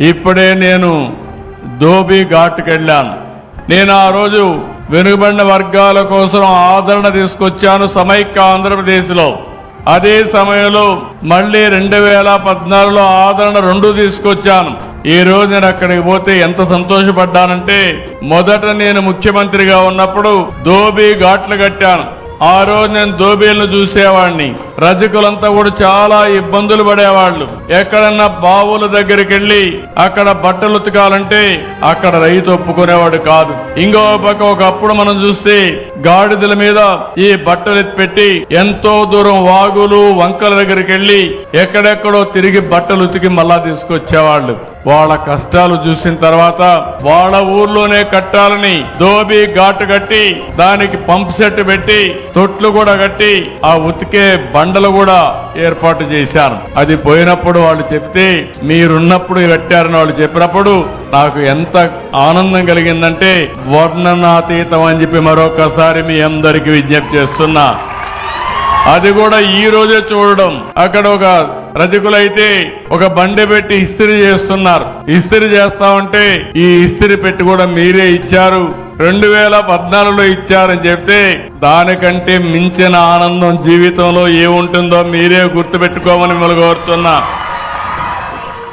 ఇప్పుడే నేను ధోబీ ఘాట్కి వెళ్ళాను నేను ఆ రోజు వెనుకబడిన వర్గాల కోసం ఆదరణ తీసుకొచ్చాను సమైక్య ఆంధ్రప్రదేశ్లో. అదే సమయంలో మళ్ళీ రెండు వేల పద్నాలుగులో ఆదరణ రెండు తీసుకొచ్చాను. ఈ రోజు నేను అక్కడికి పోతే ఎంత సంతోషపడ్డానంటే మొదట నేను ముఖ్యమంత్రిగా ఉన్నప్పుడు ధోబీ ఘాట్లు కట్టాను. ఆ రోజు నేను దోబీలను చూసేవాడిని. రజకులంతా కూడా చాలా ఇబ్బందులు పడేవాళ్ళు. ఎక్కడన్నా బావుల దగ్గరికి వెళ్ళి అక్కడ బట్టలు ఉతకాలంటే అక్కడ రైతు ఒప్పుకునేవాడు కాదు. ఇంకో పక్క ఒకప్పుడు మనం చూస్తే గాడిదల మీద ఈ బట్టలు పెట్టి ఎంతో దూరం వాగులు వంకల దగ్గరికి వెళ్ళి ఎక్కడెక్కడో తిరిగి బట్టలు ఉతికి మళ్ళా తీసుకొచ్చేవాళ్ళు. వాళ్ళ కష్టాలు చూసిన తర్వాత వాళ్ళ ఊర్లోనే కట్టాలని దోబి ఘాటు కట్టి దానికి పంప్ సెట్ పెట్టి తొట్లు కూడా కట్టి ఆ ఉతికే బండలు కూడా ఏర్పాటు చేశాను అది పోయినప్పుడు వాళ్ళు చెప్తే మీరున్నప్పుడు కట్టారని వాళ్ళు చెప్పినప్పుడు నాకు ఎంత ఆనందం కలిగిందంటే వర్ణనాతీతం అని చెప్పి మరొకసారి మీ అందరికీ విజ్ఞప్తి చేస్తున్నా. అది కూడా ఈ రోజే చూడడం. అక్కడ ఒక రజకులైతే ఒక బండి పెట్టి ఇస్త్రీ చేస్తున్నారు. ఇస్త్రీ చేస్తా ఉంటే ఈ ఇస్త్రీ పెట్టి కూడా మీరే ఇచ్చారు. రెండు వేల పద్నాలుగులో ఇచ్చారని చెప్తే దానికంటే మించిన ఆనందం జీవితంలో ఏముంటుందో మీరే గుర్తుపెట్టుకోమని మిమ్మల్ని కోరుతున్నా.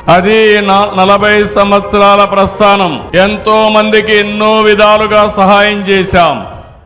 అది నా- నలభై సంవత్సరాల ప్రస్థానం. ఎంతో మందికి ఎన్నో విధాలుగా సహాయం చేశాం.